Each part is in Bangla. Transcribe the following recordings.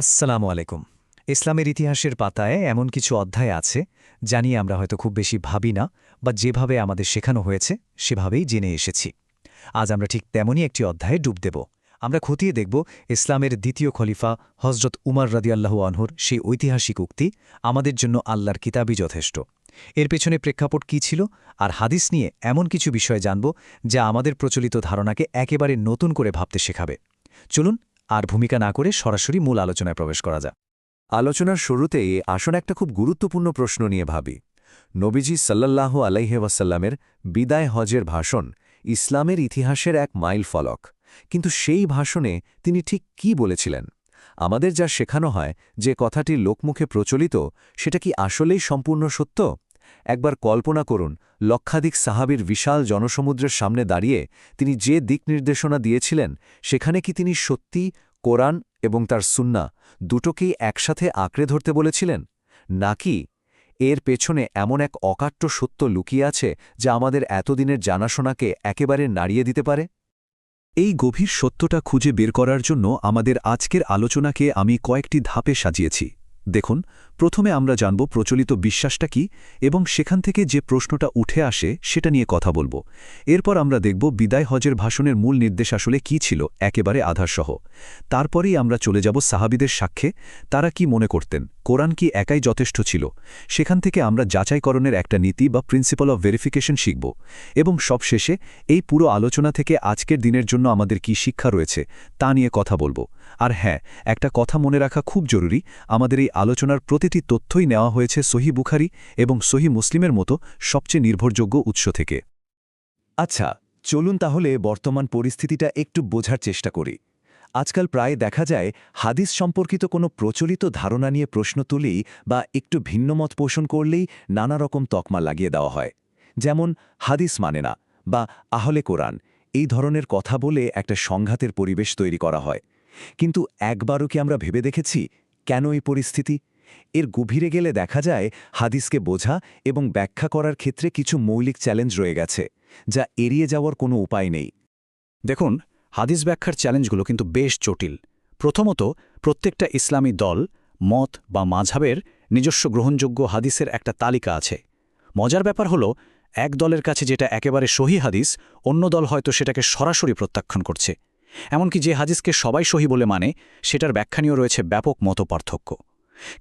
আসসালামু আলাইকুম। ইসলামের ইতিহাসের পাতায় এমন কিছু অধ্যায় আছে, যা নিয়ে আমরা হয়তো খুব বেশি ভাবি না, বা যেভাবে আমাদের শেখানো হয়েছে, সেভাবেই জেনে এসেছি। আজ আমরা ঠিক তেমনই একটি অধ্যায়ে ডুব দেব। আমরা খতিয়ে দেখব ইসলামের দ্বিতীয় খলিফা হজরত উমর রাদিয়াল্লাহু আনহুর সেই ঐতিহাসিক উক্তি, আমাদের জন্য আল্লাহর কিতাবই যথেষ্ট। এর পেছনে প্রেক্ষাপট কী ছিল, আর হাদিস নিয়ে এমন কিছু বিষয় জানব, যা আমাদের প্রচলিত ধারণাকে একেবারে নতুন করে ভাবতে শেখাবে। চলুন আর ভূমিকা না করে সরাসরি মূল আলোচনায় প্রবেশ করা যাক। আলোচনার শুরুতেই আসন একটা খুব গুরুত্বপূর্ণ প্রশ্ন নিয়ে ভাবি। নবীজি সাল্লাল্লাহু আলাইহে ওয়াসাল্লামের বিদায় হজের ভাষণ ইসলামের ইতিহাসের এক মাইল ফলক। কিন্তু সেই ভাষণে তিনি ঠিক কি বলেছিলেন? আমাদের যা শেখানো হয় যে কথাটি লোকমুখে প্রচলিত, সেটা কি আসলেই সম্পূর্ণ সত্য? একবার কল্পনা করুন, লক্ষাধিক সাহাবির বিশাল জনসমুদ্রের সামনে দাঁড়িয়ে তিনি যে দিক নির্দেশনা দিয়েছিলেন, সেখানে কি তিনি সত্যি, কোরআন এবং তার সুন্না দুটোকেই একসাথে আঁকড়ে ধরতে বলেছিলেন? নাকি এর পেছনে এমন এক অকাট্য সত্য লুকিয়ে আছে যা আমাদের এতদিনের জানাশোনাকে একেবারে নাড়িয়ে দিতে পারে? এই গভীর সত্যটা খুঁজে বের করার জন্য আমাদের আজকের আলোচনাকে আমি কয়েকটি ধাপে সাজিয়েছি। দেখুন, প্রথমে আমরা জানব প্রচলিত বিশ্বাসটা কি এবং সেখান থেকে যে প্রশ্নটা উঠে আসে সেটা নিয়ে কথা বলব। এরপর আমরা দেখব বিদায় হজের ভাষণের মূল নির্দেশ আসলে কি ছিল, একেবারে আধারসহ। তারপরেই আমরা চলে যাব সাহাবিদের সাক্ষ্যে, তারা কি মনে করতেন, কোরআন কি একাই যথেষ্ট ছিল? সেখান থেকে আমরা যাচাইকরণের একটা নীতি বা প্রিন্সিপাল অফ ভেরিফিকেশন শিখব এবং সবশেষে এই পুরো আলোচনা থেকে আজকের দিনের জন্য আমাদের কি শিক্ষা রয়েছে তা নিয়ে কথা বলব। আর হ্যাঁ একটা কথা মনে রাখা খুব জরুরি, আমাদের এই আলোচনার প্রতিটি তথ্যই নেওয়া হয়েছে সহি বুখারি এবং সহি মুসলিমের মতো সবচেয়ে নির্ভরযোগ্য উৎস থেকে। আচ্ছা চলুন তাহলে বর্তমান পরিস্থিতিটা একটু বোঝার চেষ্টা করি। আজকাল প্রায় দেখা যায়, হাদিস সম্পর্কিত কোনো প্রচলিত ধারণা নিয়ে প্রশ্ন তুলেই বা একটু ভিন্নমত পোষণ করলেই নানা রকম তকমা লাগিয়ে দেওয়া হয়। যেমন, হাদিস মানে না, বা আহলে কোরআন, এই ধরনের কথা বলে একটা সংঘাতের পরিবেশ তৈরি করা হয়। কিন্তু একবারও কি আমরা ভেবে দেখেছি কেন এই পরিস্থিতি? এর গভীরে গেলে দেখা যায় হাদিসকে বোঝা এবং ব্যাখ্যা করার ক্ষেত্রে কিছু মৌলিক চ্যালেঞ্জ রয়ে গেছে, যা এড়িয়ে যাওয়ার কোনো উপায় নেই। দেখুন, হাদিস ব্যাখ্যার চ্যালেঞ্জগুলো কিন্তু বেশ জটিল। প্রথমত, প্রত্যেকটা ইসলামী দল, মত বা মাঝাবের নিজস্ব গ্রহণযোগ্য হাদিসের একটা তালিকা আছে। মজার ব্যাপার হলো, এক দলের কাছে যেটা একেবারে সহি হাদিস, অন্য দল হয়তো সেটাকে সরাসরি প্রত্যাখ্যান করছে। এমনকি যে হাদিসকে সবাই সহি বলে মানে সেটার ব্যাখ্যা নিয়েও রয়েছে ব্যাপক মত পার্থক্য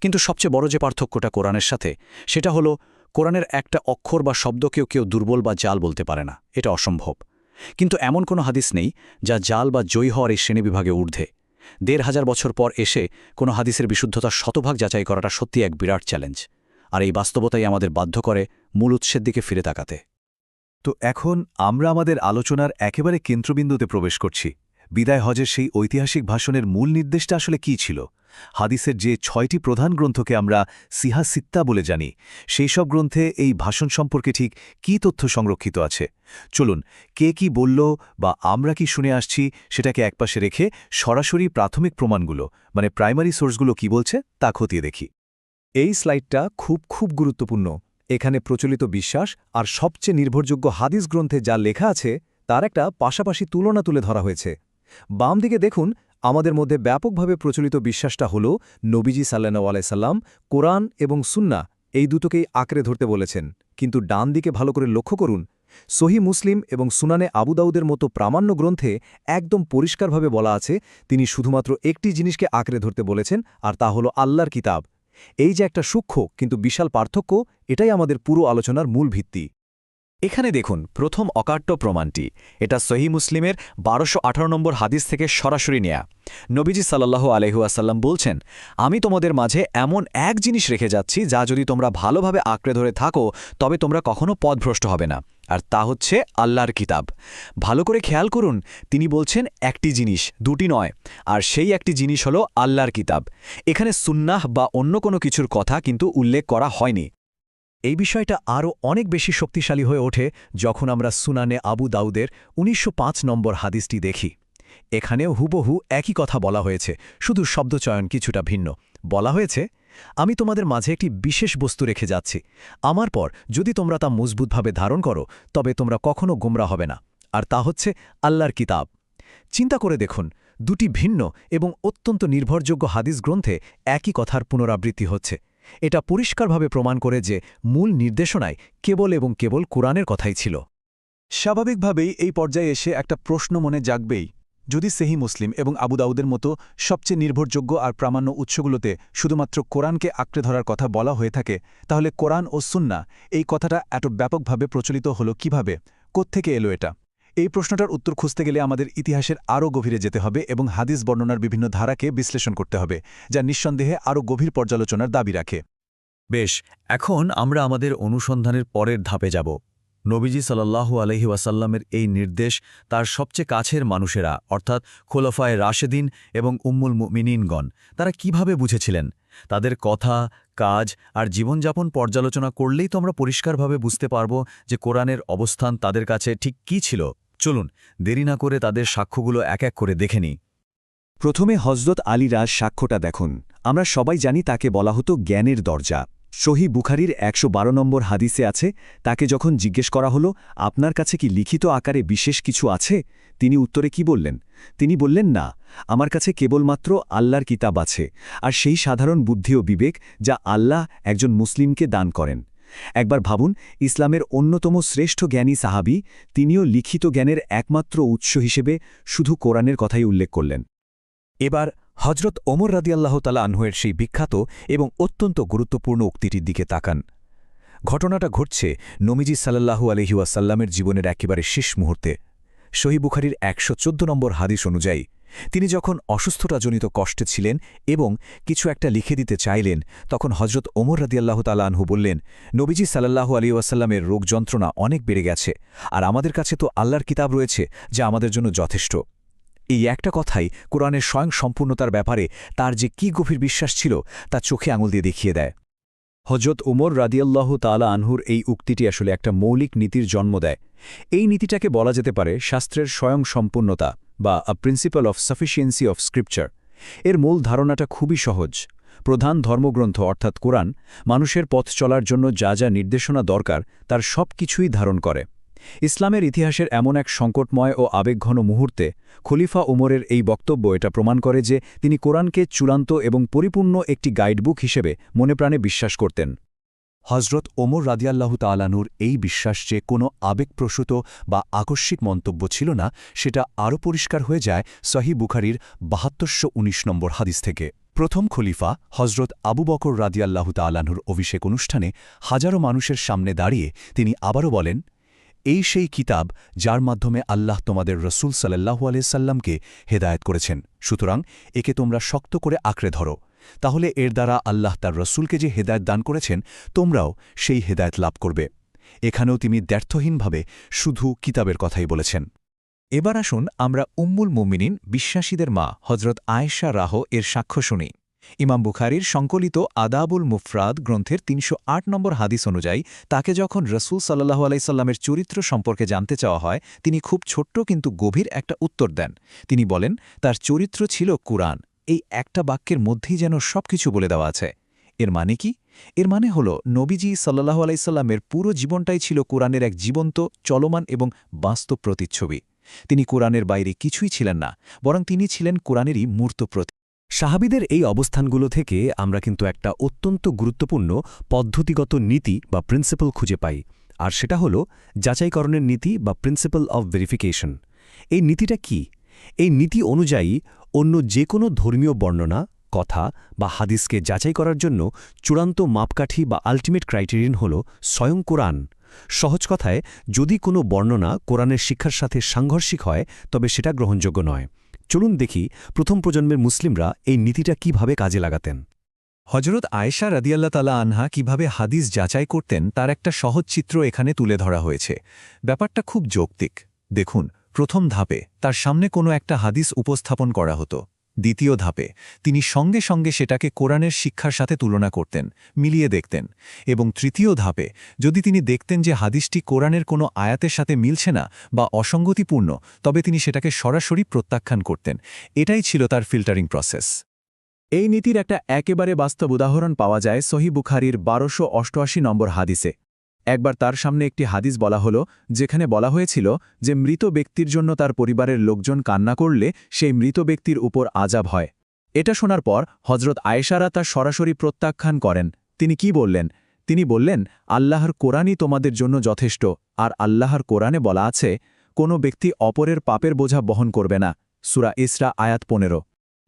কিন্তু সবচেয়ে বড় যে পার্থক্যটা কোরআনের সাথে, সেটা হলো, কোরআনের একটা অক্ষর বা শব্দকেও কেউ দুর্বল বা জাল বলতে পারে না, এটা অসম্ভব। কিন্তু এমন কোনো হাদিস নেই, যা জাল বা জয়ী হওয়ার এই শ্রেণীবিভাগে ঊর্ধ্বে। দেড় হাজার বছর পর এসে কোনো হাদিসের বিশুদ্ধতা শতভাগ যাচাই করাটা সত্যি এক বিরাট চ্যালেঞ্জ, আর এই বাস্তবতাই আমাদের বাধ্য করে মূল উৎসের দিকে ফিরে তাকাতে। তো এখন আমরা আমাদের আলোচনার একেবারে কেন্দ্রবিন্দুতে প্রবেশ করছি। বিদায় হজের সেই ঐতিহাসিক ভাষণের মূল নির্দেশটা আসলে কি ছিল? হাদিসের যে ছয়টি প্রধান গ্রন্থকে আমরা সিহা সিত্তা বলে জানি, সেই সব গ্রন্থে এই ভাষণ সম্পর্কে ঠিক কি তথ্য সংরক্ষিত আছে? চলুন, কে কি বলল বা আমরা কি শুনে আসছি সেটাকে একপাশে রেখে সরাসরি প্রাথমিক প্রমাণগুলো মানে প্রাইমারি সোর্সগুলো কি বলছে তা খতিয়ে দেখি। এই স্লাইডটা খুব খুব গুরুত্বপূর্ণ। এখানে প্রচলিত বিশ্বাস আর সবচেয়ে নির্ভরযোগ্য হাদিস গ্রন্থে যা লেখা আছে তার একটা পাশাপাশি তুলনা তুলে ধরা হয়েছে। বাম দিকে দেখুন, আমাদের মধ্যে ব্যাপকভাবে প্রচলিত বিশ্বাসটা হল নবীজি সাল্লাহ আলাইসাল্লাম কোরআন এবং সুন্না এই দুটোকেই আঁকড়ে ধরতে বলেছেন। কিন্তু ডান দিকে ভালো করে লক্ষ্য করুন, সহি মুসলিম এবং সুনানে আবুদাউদের মতো প্রামাণ্য গ্রন্থে একদম পরিষ্কারভাবে বলা আছে, তিনি শুধুমাত্র একটি জিনিসকে আঁকড়ে ধরতে বলেছেন, আর তা হল আল্লাহর কিতাব। এই যে একটা সূক্ষ্ম কিন্তু বিশাল পার্থক্য, এটাই আমাদের পুরো আলোচনার মূল ভিত্তি। এখানে দেখুন প্রথম অকাট্য প্রমাণটি। এটা সহি মুসলিমের বারোশো আঠারো নম্বর হাদিস থেকে সরাসরি নেয়া। নবীজি সাল্লাহ আলহুয়াসাল্লাম বলছেন, আমি তোমাদের মাঝে এমন এক জিনিস রেখে যাচ্ছি যা যদি তোমরা ভালোভাবে আঁকড়ে ধরে থাকো, তবে তোমরা কখনো পথভ্রষ্ট হবে না। আর তা হচ্ছে আল্লাহর কিতাব। ভালো করে খেয়াল করুন, তিনি বলছেন একটি জিনিস, দুটি নয়। আর সেই একটি জিনিস হলো আল্লাহর কিতাব। এখানে সুন্নাহ বা অন্য কোনো কিছুর কথা কিন্তু উল্লেখ করা হয়নি। এই বিষয়টা আরও অনেক বেশি শক্তিশালী হয়ে ওঠে যখন আমরা সুনানে আবু দাউদের উনিশশো পাঁচ নম্বর হাদিসটি দেখি। এখানেও হুবহু একই কথা বলা হয়েছে, শুধু শব্দচয়ন কিছুটা ভিন্ন। বলা হয়েছে, আমি তোমাদের মাঝে একটি বিশেষ বস্তু রেখে যাচ্ছি। আমার পর যদি তোমরা তা মজবুতভাবে ধারণ করো, তবে তোমরা কখনো গোমরা হবে না। আর তা হচ্ছে আল্লাহর কিতাব। চিন্তা করে দেখুন, দুটি ভিন্ন এবং অত্যন্ত নির্ভরযোগ্য হাদিস গ্রন্থে একই কথার পুনরাবৃত্তি হচ্ছে। এটা পরিষ্কারভাবে প্রমাণ করে যে মূল নির্দেশনায় কেবল এবং কেবল কোরআনের কথাই ছিল। স্বাভাবিকভাবেই এই পর্যায়ে এসে একটা প্রশ্ন মনে জাগবেই, যদি সেহি মুসলিম এবং আবু দাউদের মতো সবচেয়ে নির্ভরযোগ্য আর প্রামাণ্য উৎসগুলোতে শুধুমাত্র কোরআনকে আঁকড়ে ধরার কথা বলা হয়ে থাকে, তাহলে কোরআন ও সুন্না এই কথাটা এত ব্যাপকভাবে প্রচলিত হলো কীভাবে? কোত্থেকে এলো এটা? এই প্রশ্নটার উত্তর খুঁজতে গেলে আমাদের ইতিহাসের আরও গভীরে যেতে হবে এবং হাদিস বর্ণনার বিভিন্ন ধারাকে বিশ্লেষণ করতে হবে, যা নিঃসন্দেহে আরও গভীর পর্যালোচনার দাবি রাখে। বেশ, এখন আমরা আমাদের অনুসন্ধানের পরের ধাপে যাব। নবীজি সাল্লাল্লাহু আলহি ওয়াসাল্লামের এই নির্দেশ তার সবচেয়ে কাছের মানুষেরা, অর্থাৎ খোলফায় রাশেদিন এবং উম্মুল মিনীনগণ তারা কীভাবে বুঝেছিলেন? তাদের কথা, কাজ আর জীবনযাপন পর্যালোচনা করলেই তো আমরা পরিষ্কারভাবে বুঝতে পারব যে কোরআনের অবস্থান তাদের কাছে ঠিক কি ছিল। চলুন, দেরি না করে তাদের সাক্ষ্যগুলো এক এক করে দেখে নিই। প্রথমে হজরত আলী রাজ সাক্ষ্যটা দেখুন। আমরা সবাই জানি তাকে বলা হতো জ্ঞানের দরজা। সহি বুখারির একশো বারো নম্বর হাদিসে আছে, তাকে যখন জিজ্ঞেস করা হলো, আপনার কাছে কি লিখিত আকারে বিশেষ কিছু আছে? তিনি উত্তরে কি বললেন? তিনি বললেন, না, আমার কাছে কেবলমাত্র আল্লাহর কিতাব আছে, আর সেই সাধারণ বুদ্ধি ও বিবেক যা আল্লাহ একজন মুসলিমকে দান করেন। একবার ভাবুন, ইসলামের অন্যতম শ্রেষ্ঠ জ্ঞানী সাহাবি তিনিও লিখিত জ্ঞানের একমাত্র উৎস হিসেবে শুধু কোরআনের কথাই উল্লেখ করলেন। এবার হজরত ওমর রাদিয়াল্লাহ তালা আনহুয়ের সেই বিখ্যাত এবং অত্যন্ত গুরুত্বপূর্ণ উক্তিটির দিকে তাকান। ঘটনাটা ঘটছে নমিজি সাল্লাল্লাহু আলহিউসাল্লামের জীবনের একেবারে শেষ মুহূর্তে। সহি বুখারির একশো নম্বর হাদিস অনুযায়ী তিনি যখন অসুস্থতাজনিত কষ্টে ছিলেন এবং কিছু একটা লিখে দিতে চাইলেন, তখন হজরত ওমর রাদিয়াল্লাহ তালা আনহু বললেন, নবীজি সাল্লাল্লাহু আলী ওয়াসাল্লামের রোগ যন্ত্রণা অনেক বেড়ে গেছে, আর আমাদের কাছে তো আল্লাহর কিতাব রয়েছে যা আমাদের জন্য যথেষ্ট। এই একটা কথাই কোরআনের স্বয়ং সম্পূর্ণতার ব্যাপারে তার যে কি গভীর বিশ্বাস ছিল তা চোখে আঙুল দিয়ে দেখিয়ে দেয়। হজরত উমর রাদিয়াল্লাহু তালা আনহুর এই উক্তিটি আসলে একটা মৌলিক নীতির জন্ম দেয়। এই নীতিটাকে বলা যেতে পারে শাস্ত্রের স্বয়ং সম্পূর্ণতা। বা a principle of sufficiency of scripture এর মূল ধারণাটা খুবই সহজ। প্রধান ধর্মগ্রন্থ অর্থাৎ কোরআন মানুষের পথ চলার জন্য যা যা নির্দেশনা দরকার তার সব কিছুই ধারণ করে। ইসলামের ইতিহাসের এমন এক সংকটময় ও আবেগঘন মুহূর্তে খলিফা উমরের এই বক্তব্য এটা প্রমাণ করে যে তিনি কোরআনকে চূড়ান্ত এবং পরিপূর্ণ একটি গাইডবুক হিসেবে মনে প্রাণে বিশ্বাস করতেন। হজরত ওমর রাদিয়াল্লাহু তালানুর এই বিশ্বাস যে কোনো আবেগপ্রসূত বা আকস্মিক মন্তব্য ছিল না, সেটা আরও পরিষ্কার হয়ে যায় সহি বুখারির বাহাত্তরশো উনিশ নম্বর হাদিস থেকে। প্রথম খলিফা হজরত আবু বকর রাদিয়াল্লাহু তালানুর অভিষেক অনুষ্ঠানে হাজারো মানুষের সামনে দাঁড়িয়ে তিনি আবারও বলেন, এই সেই কিতাব যার মাধ্যমে আল্লাহ তোমাদের রসুল সাল্লাহু আলিয়াল্লামকে হেদায়ত করেছেন। সুতরাং একে তোমরা শক্ত করে আঁকড়ে ধরো। তাহলে এর দ্বারা আল্লাহ তার রসুলকে যে হেদায়ত দান করেছেন, তোমরাও সেই হেদায়ত লাভ করবে। এখানেও তিনি দ্ব্যর্থহীনভাবে শুধু কিতাবের কথাই বলেছেন। এবার আসুন আমরা উম্মুল মুমিনিন বিশ্বাসীদের মা হজরত আয়েশা রাহ এর সাক্ষ্য শুনি। ইমাম বুখারির সংকলিত আদাবুল মুফরাদ গ্রন্থের তিনশো আট নম্বর হাদিস অনুযায়ী, তাকে যখন রসুল সাল্লাহু আলাইসাল্লামের চরিত্র সম্পর্কে জানতে চাওয়া হয়, তিনি খুব ছোট্ট কিন্তু গভীর একটা উত্তর দেন। তিনি বলেন, তার চরিত্র ছিল কুরআন। এই একটা বাক্যের মধ্যেই যেন সবকিছু বলে দেওয়া আছে। এর মানে কি? এর মানে হল, নবীজি সাল্লাহু আলাইসাল্লামের পুরো জীবনটাই ছিল কোরআনের এক জীবন্ত, চলমান এবং বাস্তব প্রতিচ্ছবি। তিনি কোরআনের বাইরে কিছুই ছিলেন না, বরং তিনি ছিলেন কোরআনেরই মূর্ত প্রতি। সাহাবিদের এই অবস্থানগুলো থেকে আমরা কিন্তু একটা অত্যন্ত গুরুত্বপূর্ণ, পদ্ধতিগত নীতি বা প্রিন্সিপাল খুঁজে পাই। আর সেটা হল, যাচাইকরণের নীতি বা প্রিন্সিপাল অব ভেরিফিকেশন এই নীতিটা কি? এই নীতি অনুযায়ী অন্য যে কোনো ধর্মীয় বর্ণনা, কথা বা হাদিসকে যাচাই করার জন্য চূড়ান্ত মাপকাঠি বা আলটিমেট ক্রাইটেরিয়ান হল স্বয়ং কোরআন। সহজ কথায়, যদি কোনো বর্ণনা কোরআনের শিক্ষার সাথে সাংঘর্ষিক হয়, তবে সেটা গ্রহণযোগ্য নয়। চলুন দেখি প্রথম প্রজন্মের মুসলিমরা এই নীতিটা কীভাবে কাজে লাগাতেন। হজরত আয়েশা রাদিয়াল্লা তালা আনহা কীভাবে হাদিস যাচাই করতেন, তার একটা সহজ চিত্র এখানে তুলে ধরা হয়েছে। ব্যাপারটা খুব যৌক্তিক। দেখুন প্রথম ধাপে তার সামনে কোনো একটা হাদিস উপস্থাপন করা হতো। দ্বিতীয় ধাপে তিনি সঙ্গে সঙ্গে সেটাকে কোরআনের শিক্ষার সাথে তুলনা করতেন, মিলিয়ে দেখতেন এবং তৃতীয় ধাপে যদি তিনি দেখতেন যে হাদিসটি কোরআনের কোনো আয়াতের সাথে মিলছে না বা অসঙ্গতিপূর্ণ, তবে তিনি সেটাকে সরাসরি প্রত্যাখ্যান করতেন। এটাই ছিল তার ফিল্টারিং প্রসেস। এই নীতির একটা একেবারে বাস্তব উদাহরণ পাওয়া যায় সহি বুখারির বারোশো অষ্টআশি নম্বর হাদিসে। একবার তার সামনে একটি হাদিস বলা হলো, যেখানে বলা হয়েছিল যে মৃত ব্যক্তির জন্য তার পরিবারের লোকজন কান্না করলে সেই মৃত ব্যক্তির উপর আজাব হয়। এটা শোনার পর হজরত আয়েশারা তার সরাসরি প্রত্যাখ্যান করেন। তিনি কি বললেন? তিনি বললেন, আল্লাহর কোরআনই তোমাদের জন্য যথেষ্ট, আর আল্লাহর কোরআনে বলা আছে, কোনো ব্যক্তি অপরের পাপের বোঝা বহন করবে না। সুরা ইসরা আয়াত পনেরো।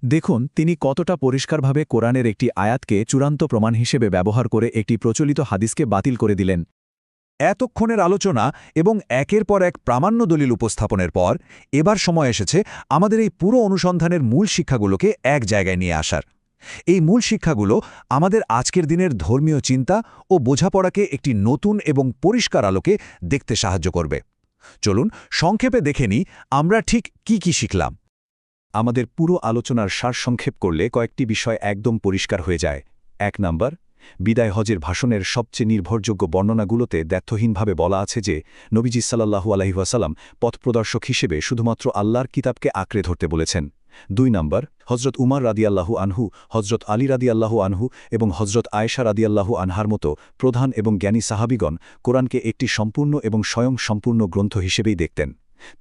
দেখুন, তিনি কতটা পরিষ্কারভাবে কোরআনের একটি আয়াতকে চূড়ান্ত প্রমাণ হিসেবে ব্যবহার করে একটি প্রচলিত হাদিসকে বাতিল করে দিলেন। এতক্ষণের আলোচনা এবং একের পর এক প্রামাণ্য দলিল উপস্থাপনের পর, এবার সময় এসেছে আমাদের এই পুরো অনুসন্ধানের মূল শিক্ষাগুলোকে এক জায়গায় নিয়ে আসার। এই মূল শিক্ষাগুলো আমাদের আজকের দিনের ধর্মীয় চিন্তা ও বোঝাপড়াকে একটি নতুন এবং পরিষ্কার আলোকে দেখতে সাহায্য করবে। চলুন, সংক্ষেপে দেখে নিই আমরা ঠিক কি কি শিখলাম। আমাদের পুরো আলোচনার সারসংক্ষেপ করলে কয়েকটি বিষয় একদম পরিষ্কার হয়ে যায়। এক নাম্বার বিদায় হজের ভাষণের সবচেয়ে নির্ভরযোগ্য বর্ণনাগুলোতে দ্ব্যর্থহীনভাবে বলা আছে যে, নবীজি সাল্লাহু আলহিহাসাল্লাম পথপ্রদর্শক হিসেবে শুধুমাত্র আল্লাহর কিতাবকে আঁকড়ে ধরতে বলেছেন। দুই নম্বর হজরত উমার রাদিয়াল্লাহু আনহু হজরত আলী রাদিয়াল্লাহু আনহু এবং হজরত আয়েশা রাদিয়াল্লাহু আনহার মতো প্রধান এবং জ্ঞানী সাহাবিগণ কোরআনকে একটি সম্পূর্ণ এবং স্বয়ং সম্পূর্ণ গ্রন্থ হিসেবেই দেখতেন।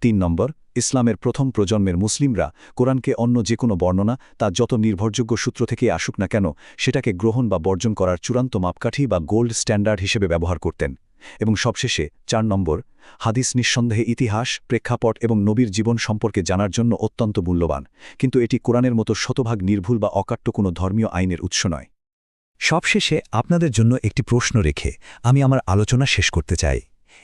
তিন নম্বর, ইসলামের প্রথম প্রজন্মের মুসলিমরা কোরআনকে অন্য যে কোনো বর্ণনা তা যত নির্ভরযোগ্য সূত্র থেকে আসুক না কেন, সেটাকে গ্রহণ বা বর্জন করার চূড়ান্ত মাপকাঠি বা গোল্ড স্ট্যান্ডার্ড হিসেবে ব্যবহার করতেন। এবং সবশেষে চার নম্বর, হাদিস নিঃসন্দেহে ইতিহাস, প্রেক্ষাপট এবং নবীর জীবন সম্পর্কে জানার জন্য অত্যন্ত মূল্যবান, কিন্তু এটি কোরআনের মতো শতভাগ নির্ভুল বা অকাট্য কোনো ধর্মীয় আইনের উৎস নয়। সবশেষে আপনাদের জন্য একটি প্রশ্ন রেখে আমি আমার আলোচনা শেষ করতে চাই।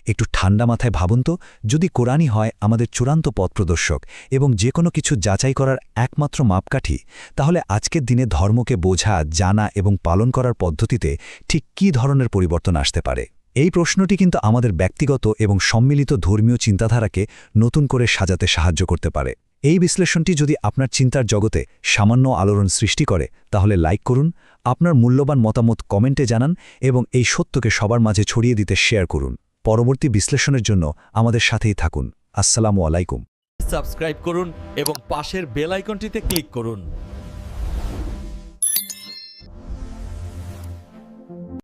একটু ঠান্ডা মাথায় ভাবুন তো, যদি কোরআনই হয় আমাদের চূড়ান্ত পথ প্রদর্শক এবং যে কোনো কিছু যাচাই করার একমাত্র মাপকাঠি, তাহলে আজকের দিনে ধর্মকে বোঝা, জানা এবং পালন করার পদ্ধতিতে ঠিক কী ধরনের পরিবর্তন আসতে পারে? এই প্রশ্নটি কিন্তু আমাদের ব্যক্তিগত এবং সম্মিলিত ধর্মীয় চিন্তাধারাকে নতুন করে সাজাতে সাহায্য করতে পারে। এই বিশ্লেষণটি যদি আপনার চিন্তার জগতে সামান্য আলোড়ন সৃষ্টি করে, তাহলে লাইক করুন, আপনার মূল্যবান মতামত কমেন্টে জানান এবং এই সত্যকে সবার মাঝে ছড়িয়ে দিতে শেয়ার করুন। পরবর্তী বিশ্লেষণের জন্য আমাদের সাথেই থাকুন। আসসালামু আলাইকুম। সাবস্ক্রাইব করুন এবং পাশের বেলাইকনটিতে ক্লিক করুন।